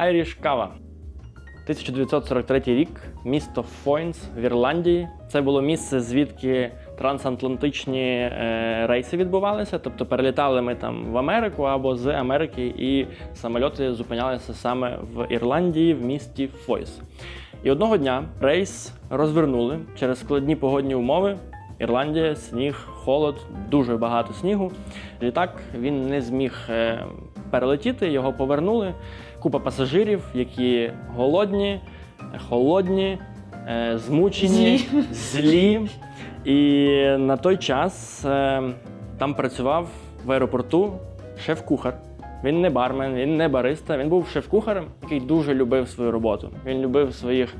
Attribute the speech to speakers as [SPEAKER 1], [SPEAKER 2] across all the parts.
[SPEAKER 1] Irish Кава. 1943 рік, місто Фойнс в Ірландії. Це було місце, звідки трансатлантичні е, рейси відбувалися. Тобто перелітали ми там в Америку або з Америки, і самольоти зупинялися саме в Ірландії, в місті Фойс. І одного дня рейс розвернули через складні погодні умови. Ірландія, сніг, холод, дуже багато снігу. Літак він не зміг е, перелетіти, його повернули. Купа пасажирів, які голодні, холодні, е, змучені,
[SPEAKER 2] Злі.
[SPEAKER 1] злі. І на той час е, там працював в аеропорту шеф-кухар. Він не бармен, він не бариста, він був шеф-кухарем, який дуже любив свою роботу. Він любив своїх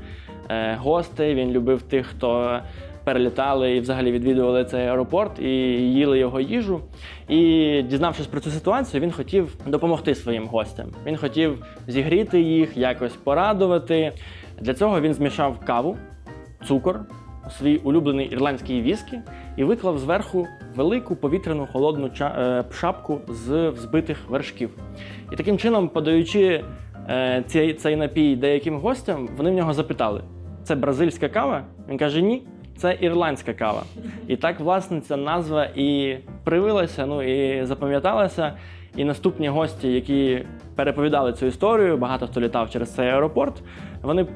[SPEAKER 1] е, гостей, він любив тих, хто перелітали і взагалі відвідували цей аеропорт і їли його їжу. І дізнавшись про цю ситуацію, він хотів допомогти своїм гостям. Він хотів зігріти їх, якось порадувати. Для цього він змішав каву, цукор, свій улюблений ірландський віскі і виклав зверху велику повітряну холодну е, шапку з взбитих вершків. І таким чином, подаючи е, цей, цей напій деяким гостям, вони в нього запитали: це бразильська кава? Він каже: ні, це ірландська кава. І так, власне, ця назва і привилася, ну і запам'яталася. І наступні гості, які переповідали цю історію, багато хто літав через цей аеропорт, вони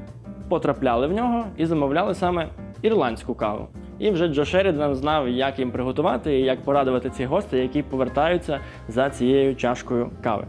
[SPEAKER 1] потрапляли в нього і замовляли саме ірландську каву. І вже Джо Шерідан знав, як їм приготувати і як порадувати цих гостей, які повертаються за цією чашкою кави.